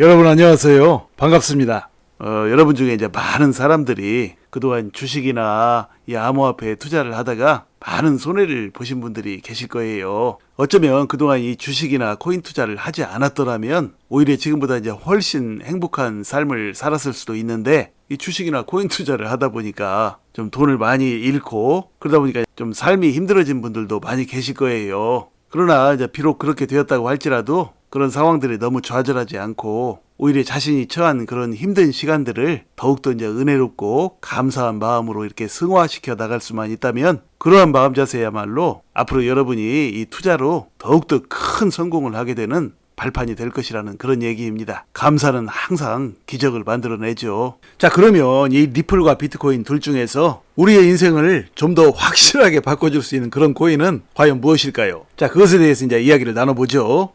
여러분 안녕하세요. 반갑습니다. 어, 여러분 중에 이제 많은 사람들이 그동안 주식이나 이 암호화폐에 투자를 하다가 많은 손해를 보신 분들이 계실 거예요. 어쩌면 그동안 이 주식이나 코인 투자를 하지 않았더라면 오히려 지금보다 이제 훨씬 행복한 삶을 살았을 수도 있는데 이 주식이나 코인 투자를 하다 보니까 좀 돈을 많이 잃고 그러다 보니까 좀 삶이 힘들어진 분들도 많이 계실 거예요. 그러나 이제 비록 그렇게 되었다고 할지라도 그런 상황들이 너무 좌절하지 않고 오히려 자신이 처한 그런 힘든 시간들을 더욱더 이제 은혜롭고 감사한 마음으로 이렇게 승화시켜 나갈 수만 있다면 그러한 마음 자세야말로 앞으로 여러분이 이 투자로 더욱더 큰 성공을 하게 되는 발판이 될 것이라는 그런 얘기입니다. 감사는 항상 기적을 만들어내죠. 자, 그러면 이 리플과 비트코인 둘 중에서 우리의 인생을 좀 더 확실하게 바꿔줄 수 있는 그런 코인은 과연 무엇일까요? 자, 그것에 대해서 이제 이야기를 나눠보죠.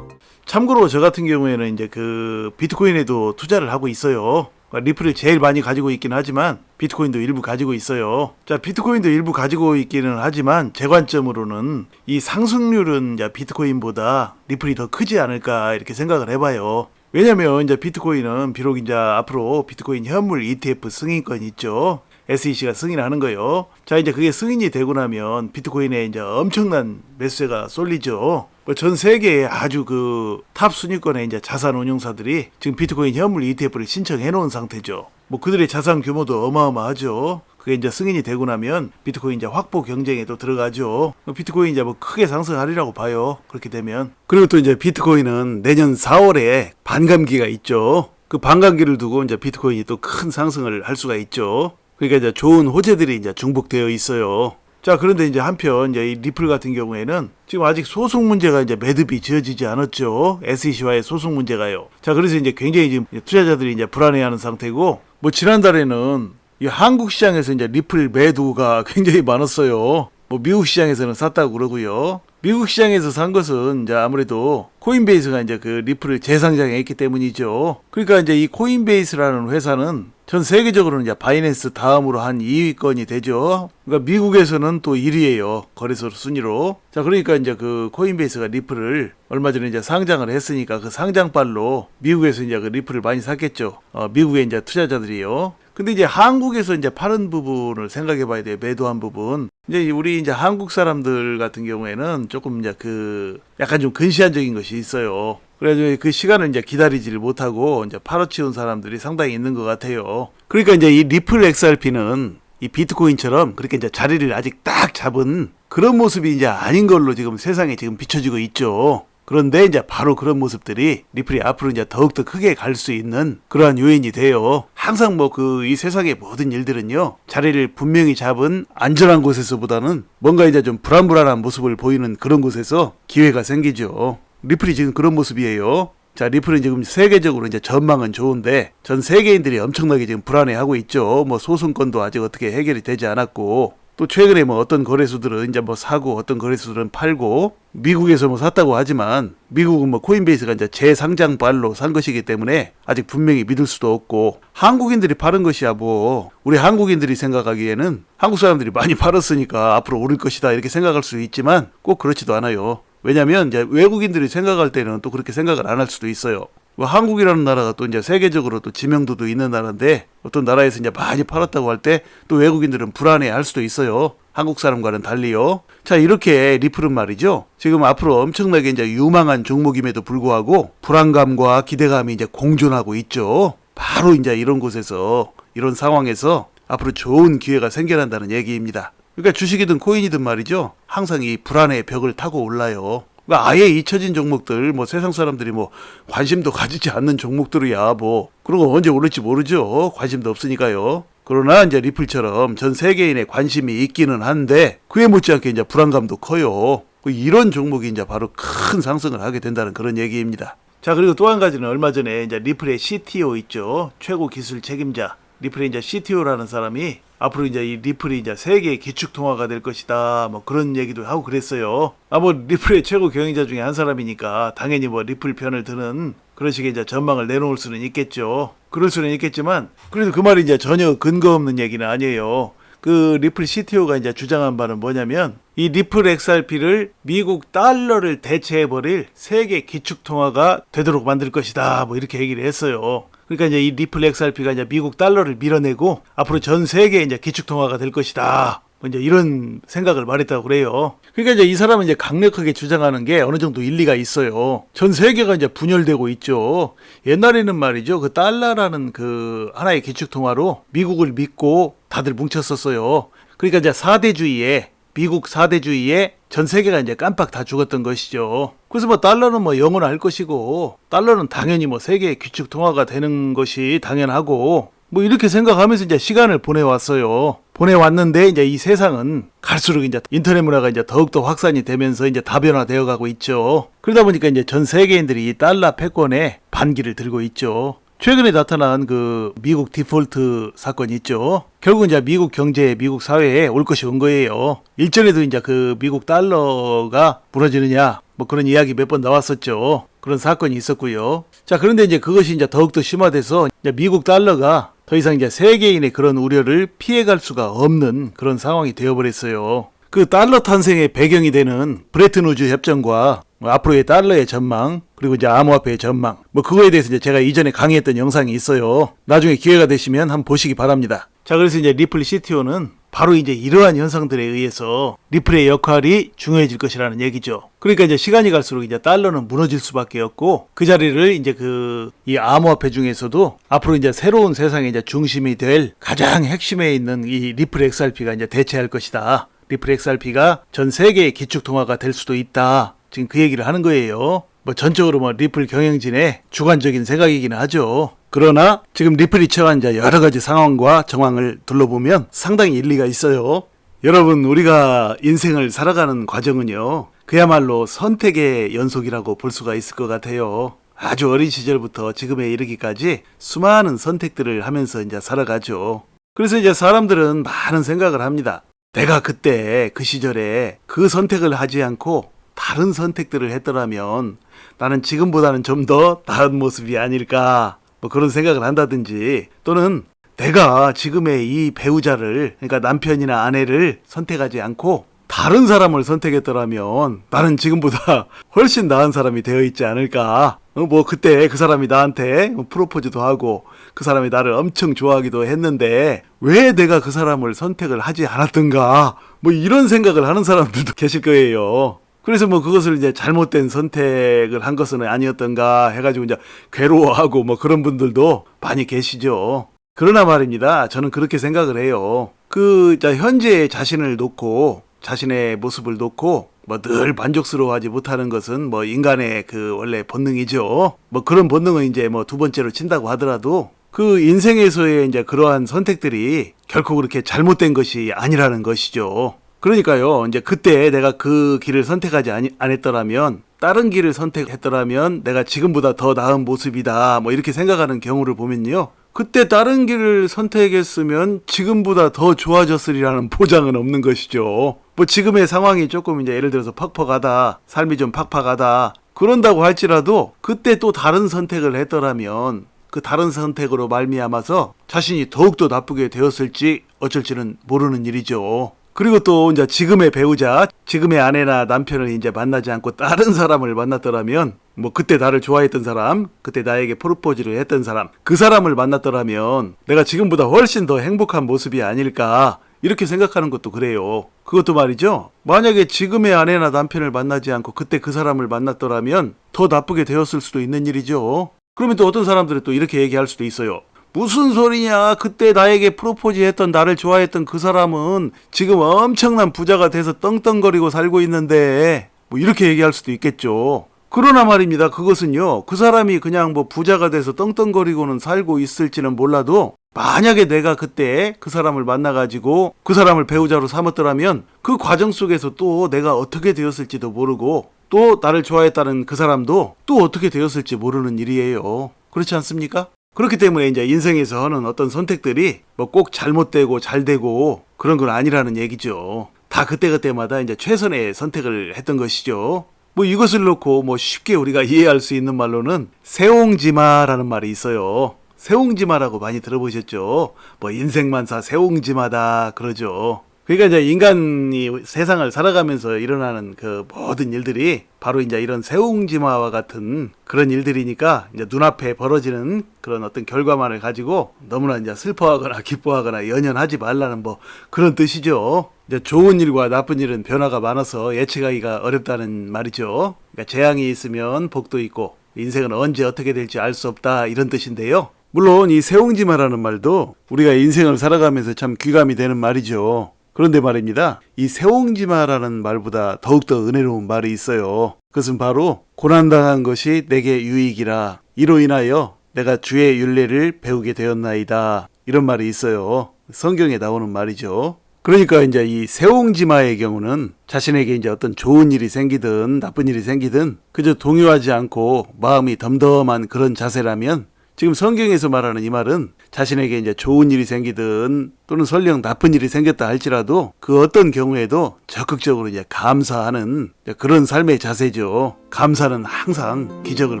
참고로 저 같은 경우에는 이제 그 비트코인에도 투자를 하고 있어요. 그러니까 리플을 제일 많이 가지고 있긴 하지만 비트코인도 일부 가지고 있어요. 자, 비트코인도 일부 가지고 있기는 하지만 제 관점으로는 이 상승률은 이제 비트코인보다 리플이 더 크지 않을까 이렇게 생각을 해봐요. 왜냐면 이제 비트코인은 비록 이제 앞으로 비트코인 현물 ETF 승인권 있죠. SEC가 승인하는 거요. 자, 이제 그게 승인이 되고 나면 비트코인에 이제 엄청난 매수세가 쏠리죠. 뭐전 세계에 아주 그 탑 순위권의 이제 자산 운용사들이 지금 비트코인 현물 ETF를 신청해 놓은 상태죠. 뭐 그들의 자산 규모도 어마어마하죠. 그게 이제 승인이 되고 나면 비트코인 이제 확보 경쟁에도 들어가죠. 비트코인 이제 뭐 크게 상승하리라고 봐요. 그렇게 되면. 그리고 또 이제 비트코인은 내년 4월에 반감기가 있죠. 그 반감기를 두고 이제 비트코인이 또 큰 상승을 할 수가 있죠. 그러니까 이제 좋은 호재들이 이제 중복되어 있어요. 자, 그런데 이제 한편 이제 이 리플 같은 경우에는 지금 아직 소송 문제가 이제 매듭이 지어지지 않았죠. SEC와의 소송 문제가요. 자, 그래서 이제 굉장히 지금 투자자들이 이제 불안해하는 상태고, 뭐 지난달에는 이 한국 시장에서 이제 리플 매도가 굉장히 많았어요. 뭐 미국 시장에서는 샀다고 그러고요. 미국 시장에서 산 것은 이제 아무래도 코인베이스가 이제 그 리플을 재상장해 있기 때문이죠. 그러니까 이제 이 코인베이스라는 회사는 전 세계적으로는 이제 바이낸스 다음으로 한 2위권이 되죠. 그러니까 미국에서는 또 1위예요. 거래소 순위로. 자, 그러니까 이제 그 코인베이스가 리플을 얼마 전에 이제 상장을 했으니까 그 상장발로 미국에서 이제 그 리플을 많이 샀겠죠. 어, 미국의 이제 투자자들이요. 근데 이제 한국에서 이제 파는 부분을 생각해 봐야 돼요. 매도한 부분. 이제 우리 이제 한국 사람들 같은 경우에는 조금 이제 그 약간 좀 근시안적인 것이 있어요. 그래서 그 시간을 이제 기다리지를 못하고 이제 팔아치운 사람들이 상당히 있는 것 같아요. 그러니까 이제 이 리플 XRP는 이 비트코인처럼 그렇게 이제 자리를 아직 딱 잡은 그런 모습이 이제 아닌 걸로 지금 세상에 지금 비춰지고 있죠. 그런데 이제 바로 그런 모습들이 리플이 앞으로 이제 더욱더 크게 갈 수 있는 그러한 요인이 돼요. 항상 뭐 그 이 세상의 모든 일들은요, 자리를 분명히 잡은 안전한 곳에서보다는 뭔가 이제 좀 불안불안한 모습을 보이는 그런 곳에서 기회가 생기죠. 리플이 지금 그런 모습이에요. 자, 리플은 지금 세계적으로 이제 전망은 좋은데 전 세계인들이 엄청나게 지금 불안해하고 있죠. 뭐 소송건도 아직 어떻게 해결이 되지 않았고 또 최근에 뭐 어떤 거래소들은 이제 뭐 사고 어떤 거래소들은 팔고 미국에서 뭐 샀다고 하지만 미국은 뭐 코인베이스가 이제 재상장 발로 산 것이기 때문에 아직 분명히 믿을 수도 없고 한국인들이 파는 것이야 뭐 우리 한국인들이 생각하기에는 한국 사람들이 많이 팔았으니까 앞으로 오를 것이다 이렇게 생각할 수 있지만 꼭 그렇지도 않아요. 왜냐면 이제 외국인들이 생각할 때는 또 그렇게 생각을 안 할 수도 있어요. 뭐 한국이라는 나라가 또 이제 세계적으로 또 지명도도 있는 나라인데 어떤 나라에서 이제 많이 팔았다고 할 때 또 외국인들은 불안해 할 수도 있어요. 한국 사람과는 달리요. 자, 이렇게 리플은 말이죠. 지금 앞으로 엄청나게 이제 유망한 종목임에도 불구하고 불안감과 기대감이 이제 공존하고 있죠. 바로 이제 이런 곳에서 이런 상황에서 앞으로 좋은 기회가 생겨난다는 얘기입니다. 그러니까 주식이든 코인이든 말이죠. 항상 이 불안의 벽을 타고 올라요. 그러니까 아예 잊혀진 종목들, 뭐 세상 사람들이 뭐 관심도 가지지 않는 종목들이야 뭐거 언제 오를지 모르죠. 관심도 없으니까요. 그러나 이제 리플처럼 전 세계인의 관심이 있기는 한데 그에 못지않게 이제 불안감도 커요. 이런 종목이 이제 바로 큰 상승을 하게 된다는 그런 얘기입니다. 자 그리고 또 한 가지는 얼마 전에 이제 리플의 CTO 있죠. 최고 기술 책임자 리플의 이제 CTO라는 사람이 앞으로 이제 이 리플이 이제 세계 기축 통화가 될 것이다. 뭐 그런 얘기도 하고 그랬어요. 아뭐 리플의 최고 경영자 중에 한 사람이니까 당연히 뭐 리플 편을 드는 그런 식의 이제 전망을 내놓을 수는 있겠죠. 그럴 수는 있겠지만 그래도 그 말이 이제 전혀 근거 없는 얘기는 아니에요. 그 리플 CTO가 이제 주장한 바는 뭐냐면 이 리플 XRP를 미국 달러를 대체해버릴 세계 기축통화가 되도록 만들 것이다. 뭐 이렇게 얘기를 했어요. 그러니까 이제 이 리플 XRP가 이제 미국 달러를 밀어내고 앞으로 전 세계 이제 기축 통화가 될 것이다. 뭐 이제 이런 생각을 말했다고 그래요. 그러니까 이제 이 사람은 이제 강력하게 주장하는 게 어느 정도 일리가 있어요. 전 세계가 이제 분열되고 있죠. 옛날에는 말이죠. 그 달러라는 그 하나의 기축통화로 미국을 믿고 다들 뭉쳤었어요. 그러니까 이제 사대주의에 미국 사대주의에 전 세계가 이제 깜빡 다 죽었던 것이죠. 그래서 뭐 달러는 뭐 영원할 것이고 달러는 당연히 뭐 세계의 규칙 통화가 되는 것이 당연하고 뭐 이렇게 생각하면서 이제 시간을 보내왔어요. 보내왔는데 이제 이 세상은 갈수록 이제 인터넷 문화가 이제 더욱더 확산이 되면서 이제 다변화되어 가고 있죠. 그러다 보니까 이제 전 세계인들이 이 달러 패권에 반기를 들고 있죠. 최근에 나타난 그 미국 디폴트 사건이 있죠. 결국 이제 미국 경제에 미국 사회에 올 것이 온 거예요. 일전에도 이제 그 미국 달러가 무너지느냐 뭐 그런 이야기 몇 번 나왔었죠. 그런 사건이 있었고요. 자 그런데 이제 그것이 이제 더욱더 심화돼서 이제 미국 달러가 더 이상 이제 세계인의 그런 우려를 피해갈 수가 없는 그런 상황이 되어버렸어요. 그 달러 탄생의 배경이 되는 브레튼 우즈 협정과 뭐 앞으로의 달러의 전망 그리고 이제 암호화폐의 전망 뭐 그거에 대해서 이제 제가 이전에 강의했던 영상이 있어요. 나중에 기회가 되시면 한번 보시기 바랍니다. 자 그래서 이제 리플 CTO는 바로 이제 이러한 현상들에 의해서 리플의 역할이 중요해질 것이라는 얘기죠. 그러니까 이제 시간이 갈수록 이제 달러는 무너질 수밖에 없고 그 자리를 이제 그 이 암호화폐 중에서도 앞으로 이제 새로운 세상의 이제 중심이 될 가장 핵심에 있는 이 리플 XRP가 이제 대체할 것이다. 리플 XRP가 전 세계의 기축 통화가 될 수도 있다. 지금 그 얘기를 하는 거예요. 뭐 전적으로 뭐 리플 경영진의 주관적인 생각이기는 하죠. 그러나 지금 리플이 처한 이제 여러 가지 상황과 정황을 둘러보면 상당히 일리가 있어요. 여러분 우리가 인생을 살아가는 과정은요. 그야말로 선택의 연속이라고 볼 수가 있을 것 같아요. 아주 어린 시절부터 지금에 이르기까지 수많은 선택들을 하면서 이제 살아가죠. 그래서 이제 사람들은 많은 생각을 합니다. 내가 그때 그 시절에 그 선택을 하지 않고 다른 선택들을 했더라면 나는 지금보다는 좀 더 나은 모습이 아닐까 뭐 그런 생각을 한다든지 또는 내가 지금의 이 배우자를 그러니까 남편이나 아내를 선택하지 않고 다른 사람을 선택했더라면 나는 지금보다 훨씬 나은 사람이 되어 있지 않을까. 어, 뭐 그때 그 사람이 나한테 뭐 프로포즈도 하고 그 사람이 나를 엄청 좋아하기도 했는데 왜 내가 그 사람을 선택을 하지 않았던가. 뭐 이런 생각을 하는 사람들도 계실 거예요. 그래서 뭐 그것을 이제 잘못된 선택을 한 것은 아니었던가 해가지고 이제 괴로워하고 뭐 그런 분들도 많이 계시죠. 그러나 말입니다. 저는 그렇게 생각을 해요. 그, 자, 현재 자신을 놓고, 자신의 모습을 놓고, 뭐 늘 만족스러워하지 못하는 것은 뭐 인간의 그 원래 본능이죠. 뭐 그런 본능은 이제 뭐 두 번째로 친다고 하더라도 그 인생에서의 이제 그러한 선택들이 결코 그렇게 잘못된 것이 아니라는 것이죠. 그러니까요, 이제 그때 내가 그 길을 선택하지 않았더라면, 다른 길을 선택했더라면 내가 지금보다 더 나은 모습이다. 뭐 이렇게 생각하는 경우를 보면요. 그때 다른 길을 선택했으면 지금보다 더 좋아졌으리라는 보장은 없는 것이죠. 뭐 지금의 상황이 조금 이제 예를 들어서 퍽퍽하다, 삶이 좀 팍팍하다, 그런다고 할지라도 그때 또 다른 선택을 했더라면 그 다른 선택으로 말미암아서 자신이 더욱더 나쁘게 되었을지 어쩔지는 모르는 일이죠. 그리고 또 이제 지금의 배우자, 지금의 아내나 남편을 이제 만나지 않고 다른 사람을 만났더라면 뭐 그때 나를 좋아했던 사람, 그때 나에게 프로포즈를 했던 사람, 그 사람을 만났더라면 내가 지금보다 훨씬 더 행복한 모습이 아닐까 이렇게 생각하는 것도 그래요. 그것도 말이죠. 만약에 지금의 아내나 남편을 만나지 않고 그때 그 사람을 만났더라면 더 나쁘게 되었을 수도 있는 일이죠. 그러면 또 어떤 사람들은 또 이렇게 얘기할 수도 있어요. 무슨 소리냐? 그때 나에게 프로포즈 했던 나를 좋아했던 그 사람은 지금 엄청난 부자가 돼서 떵떵거리고 살고 있는데 뭐 이렇게 얘기할 수도 있겠죠. 그러나 말입니다. 그것은요. 그 사람이 그냥 뭐 부자가 돼서 떵떵거리고는 살고 있을지는 몰라도 만약에 내가 그때 그 사람을 만나가지고 그 사람을 배우자로 삼았더라면 그 과정 속에서 또 내가 어떻게 되었을지도 모르고 또 나를 좋아했다는 그 사람도 또 어떻게 되었을지 모르는 일이에요. 그렇지 않습니까? 그렇기 때문에 이제 인생에서 하는 어떤 선택들이 뭐 꼭 잘못되고 잘 되고 그런 건 아니라는 얘기죠. 다 그때그때마다 이제 최선의 선택을 했던 것이죠. 뭐 이것을 놓고 뭐 쉽게 우리가 이해할 수 있는 말로는 세옹지마라는 말이 있어요. 세옹지마라고 많이 들어보셨죠? 뭐 인생만사 세옹지마다 그러죠. 그러니까 이제 인간이 세상을 살아가면서 일어나는 그 모든 일들이 바로 이제 이런 세웅지마와 같은 그런 일들이니까 이제 눈앞에 벌어지는 그런 어떤 결과만을 가지고 너무나 이제 슬퍼하거나 기뻐하거나 연연하지 말라는 뭐 그런 뜻이죠. 이제 좋은 일과 나쁜 일은 변화가 많아서 예측하기가 어렵다는 말이죠. 그러니까 재앙이 있으면 복도 있고 인생은 언제 어떻게 될지 알 수 없다 이런 뜻인데요. 물론 이 세웅지마라는 말도 우리가 인생을 살아가면서 참 귀감이 되는 말이죠. 그런데 말입니다. 이 세옹지마라는 말보다 더욱더 은혜로운 말이 있어요. 그것은 바로 고난당한 것이 내게 유익이라 이로 인하여 내가 주의 윤례를 배우게 되었나이다. 이런 말이 있어요. 성경에 나오는 말이죠. 그러니까 이제 이 세옹지마의 경우는 자신에게 이제 어떤 좋은 일이 생기든 나쁜 일이 생기든 그저 동요하지 않고 마음이 덤덤한 그런 자세라면 지금 성경에서 말하는 이 말은 자신에게 이제 좋은 일이 생기든 또는 설령 나쁜 일이 생겼다 할지라도 그 어떤 경우에도 적극적으로 이제 감사하는 그런 삶의 자세죠. 감사는 항상 기적을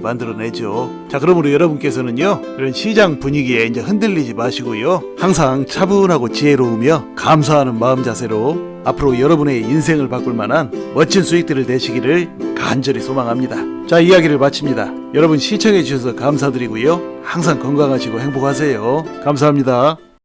만들어내죠. 자, 그러므로 여러분께서는요, 이런 시장 분위기에 이제 흔들리지 마시고요. 항상 차분하고 지혜로우며 감사하는 마음 자세로 앞으로 여러분의 인생을 바꿀 만한 멋진 수익들을 내시기를 간절히 소망합니다. 자, 이야기를 마칩니다. 여러분 시청해 주셔서 감사드리고요. 항상 건강하시고 행복하세요. 감사합니다.